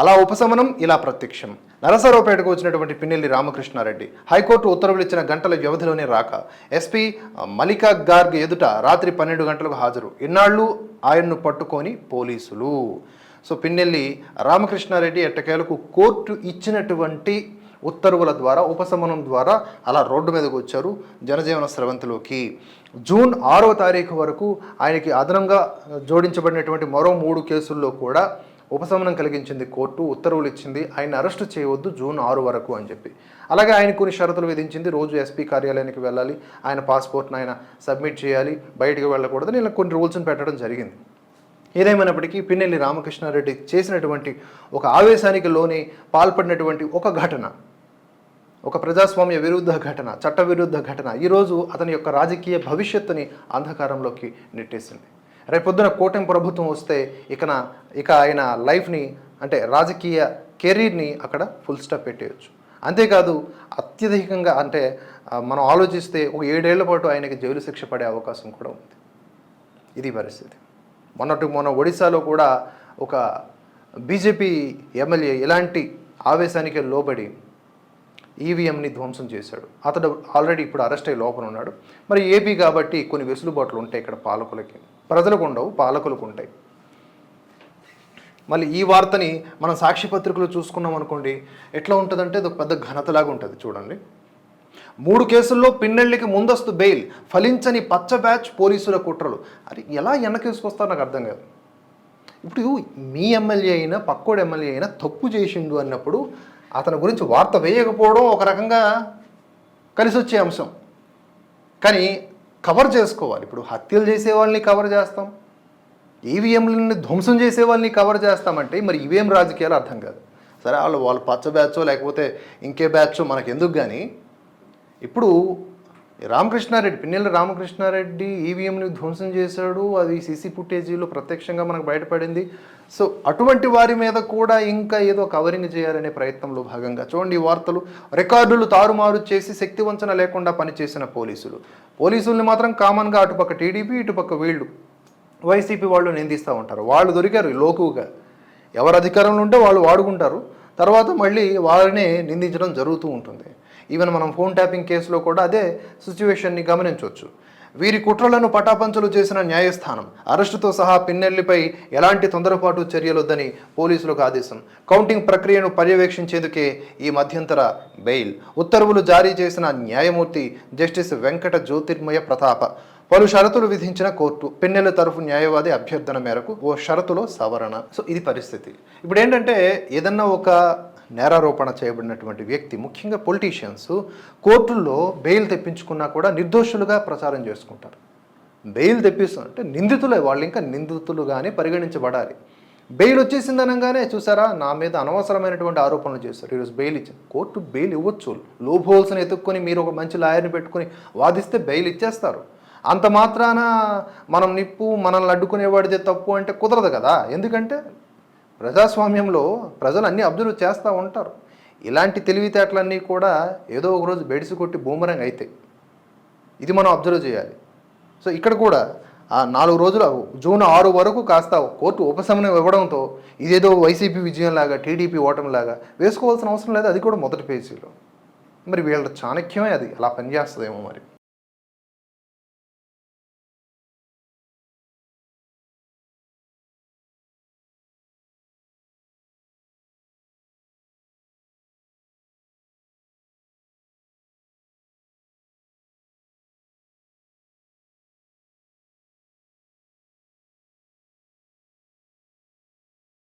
అలా ఉపశమనం ఇలా ప్రత్యక్షం. నరసరావుపేటకు వచ్చినటువంటి పిన్నెల్లి రామకృష్ణారెడ్డి హైకోర్టు ఉత్తర్వులు ఇచ్చిన గంటల వ్యవధిలోనే రాక. ఎస్పీ మలికా గార్గ్ ఎదుట రాత్రి పన్నెండు గంటలకు హాజరు. ఇన్నాళ్ళు ఆయన్ను పట్టుకొని పోలీసులు. సో పిన్నెల్లి రామకృష్ణారెడ్డి ఎట్టకేలకు కోర్టు ఇచ్చినటువంటి ఉత్తర్వుల ద్వారా ఉపశమనం ద్వారా అలా రోడ్డు మీదకు వచ్చారు జనజీవన స్రవంతిలోకి. జూన్ ఆరో తారీఖు వరకు ఆయనకి అదనంగా జోడించబడినటువంటి మరో మూడు కేసుల్లో కూడా ఉపశమనం కలిగించింది కోర్టు ఉత్తర్వులు ఇచ్చింది ఆయన అరెస్టు చేయవద్దు జూన్ ఆరు వరకు అని చెప్పి. అలాగే ఆయన కొన్ని షరతులు విధించింది రోజు ఎస్పీ కార్యాలయానికి వెళ్ళాలి ఆయన పాస్పోర్ట్ని ఆయన సబ్మిట్ చేయాలి బయటకు వెళ్ళకూడదని ఇలా కొన్ని రూల్స్ని పెట్టడం జరిగింది. ఏదేమైనప్పటికీ పిన్నెల్లి రామకృష్ణారెడ్డి చేసినటువంటి ఒక ఆవేశానికి లోని పాల్పడినటువంటి ఒక ఘటన ఒక ప్రజాస్వామ్య విరుద్ధ ఘటన చట్టవిరుద్ధ ఘటన ఈరోజు అతని యొక్క రాజకీయ భవిష్యత్తుని అంధకారంలోకి నెట్టేసింది. రేపొద్దున కూటమి ప్రభుత్వం వస్తే ఇకన ఇక ఆయన లైఫ్ని అంటే రాజకీయ కెరీర్ని అక్కడ ఫుల్ స్టాప్ పెట్టేయచ్చు. అంతేకాదు అత్యధికంగా అంటే మనం ఆలోచిస్తే ఒక ఏడేళ్ళ పాటు ఆయనకి జైలు శిక్ష పడే అవకాశం కూడా ఉంది. ఇది పరిస్థితి. మొన్నటి మొన్న ఒడిశాలో కూడా ఒక బీజేపీ ఎమ్మెల్యే ఇలాంటి ఆవేశానికి లోబడి ఈవీఎంని ధ్వంసం చేశాడు. అతడు ఆల్రెడీ ఇప్పుడు అరెస్ట్ అయ్యి లోపల ఉన్నాడు. మరి ఏపీ కాబట్టి కొన్ని వెసులుబాట్లు ఉంటాయి ఇక్కడ పాలకులకి. ప్రజలకు ఉండవు పాలకులకు ఉంటాయి మళ్ళీ ఈ వార్తని మనం సాక్షి పత్రికలో చూసుకున్నాం అనుకోండి ఎట్లా ఉంటుందంటే ఇది ఒక పెద్ద ఘనతలాగా ఉంటుంది చూడండి. మూడు కేసుల్లో పిన్నెళ్ళికి ముందస్తు బెయిల్ ఫలించని పచ్చ బ్యాచ్ పోలీసుల కుట్రలు. అది ఎలా వెనకేసుకొస్తారో నాకు అర్థం కాదు. ఇప్పుడు మీ ఎమ్మెల్యే అయినా పక్కోడు ఎమ్మెల్యే అయినా తప్పు చేసిండు అన్నప్పుడు అతని గురించి వార్త వేయకపోవడం ఒక రకంగా కలిసి వచ్చే అంశం. కానీ కవర్ చేసుకోవాలి. ఇప్పుడు హత్యలు చేసే వాళ్ళని కవర్ చేస్తాం. ఈవీఎంలని ధ్వంసం చేసే వాళ్ళని కవర్ చేస్తామంటే మరి ఇవేం రాజకీయాలు అర్థం కాదు. సరే వాళ్ళు వాళ్ళు పచ్చ బ్యాచో లేకపోతే ఇంకే బ్యాచో మనకు ఎందుకు కానీ ఇప్పుడు రామకృష్ణారెడ్డి పిన్నెల రామకృష్ణారెడ్డి ఈవీఎంని ధ్వంసం చేశాడు. అది సీసీ ఫుటేజీలో ప్రత్యక్షంగా మనకు బయటపడింది. సో అటువంటి వారి మీద కూడా ఇంకా ఏదో కవరింగ్ చేయాలనే ప్రయత్నంలో భాగంగా చూడండి ఈ వార్తలు. రికార్డులు తారుమారు చేసి శక్తి వంచన లేకుండా పనిచేసిన పోలీసులు. పోలీసుల్ని మాత్రం కామన్గా అటుపక్క టీడీపీ ఇటుపక్క వీళ్ళు. వైసీపీ వాళ్ళు నిందిస్తూ ఉంటారు. వాళ్ళు దొరికారు లోకుగా. ఎవరు అధికారంలో ఉంటే వాళ్ళు వాడుకుంటారు. తర్వాత మళ్ళీ వాళ్ళనే నిందించడం జరుగుతూ ఉంటుంది. ఈవెన్ మనం ఫోన్ ట్యాపింగ్ కేసులో కూడా అదే సిచ్యువేషన్ని గమనించవచ్చు. వీరి కుట్రలను పటాపంచలు చేసిన న్యాయస్థానం అరెస్టుతో సహా పిన్నెల్లిపై ఎలాంటి తొందరపాటు చర్యలొద్దని పోలీసులకు ఆదేశం. కౌంటింగ్ ప్రక్రియను పర్యవేక్షించేందుకే ఈ మధ్యంతర బెయిల్ ఉత్తర్వులు జారీ చేసిన న్యాయమూర్తి జస్టిస్ వెంకట జ్యోతిర్మయ ప్రతాప. పలు షరతులు విధించిన కోర్టు పిన్నెల తరఫు న్యాయవాది అభ్యర్థన మేరకు ఓ షరతులో సవరణ. సో ఇది పరిస్థితి. ఇప్పుడు ఏంటంటే ఏదన్నా ఒక నేరారోపణ చేయబడినటువంటి వ్యక్తి ముఖ్యంగా పొలిటీషియన్స్ కోర్టుల్లో బెయిల్ తెప్పించుకున్నా కూడా నిర్దోషులుగా ప్రచారం చేసుకుంటారు. బెయిల్ తెప్పిస్తున్నారు అంటే నిందితులే వాళ్ళు ఇంకా నిందితులుగానే పరిగణించబడాలి. బెయిల్ వచ్చేసింది అనగానే చూసారా నా మీద అనవసరమైనటువంటి ఆరోపణలు చేస్తారు ఈరోజు బెయిల్ ఇచ్చింది కోర్టు బెయిల్ ఇవ్వచ్చు. లోపోల్స్ని హోల్స్ని ఎత్తుక్కొని మీరు ఒక మంచి లాయర్ని పెట్టుకొని వాదిస్తే బెయిల్ ఇచ్చేస్తారు. అంత మాత్రాన మనం నిప్పు మనల్ని అడ్డుకునేవాడిదే తప్పు అంటే కుదరదు కదా. ఎందుకంటే ప్రజాస్వామ్యంలో ప్రజలు అన్నీ అబ్జర్వ్ చేస్తూ ఉంటారు. ఇలాంటి తెలివితేటలన్నీ కూడా ఏదో ఒక రోజు బెడిసి కొట్టి బూమరంగ్ అవుతాయి ఇది మనం అబ్జర్వ్ చేయాలి. సో ఇక్కడ కూడా ఆ నాలుగు రోజులు జూన్ ఆరు వరకు కాస్త కోర్టు ఉపశమనం ఇవ్వడంతో ఇదేదో వైసీపీ విజయంలాగా టీడీపీ ఓటమిలాగా వేసుకోవాల్సిన అవసరం లేదు. అది కూడా మొదటి పేజీలో. మరి వీళ్ళ చాణక్యమే అది. అలా పనిచేస్తుందేమో మరి.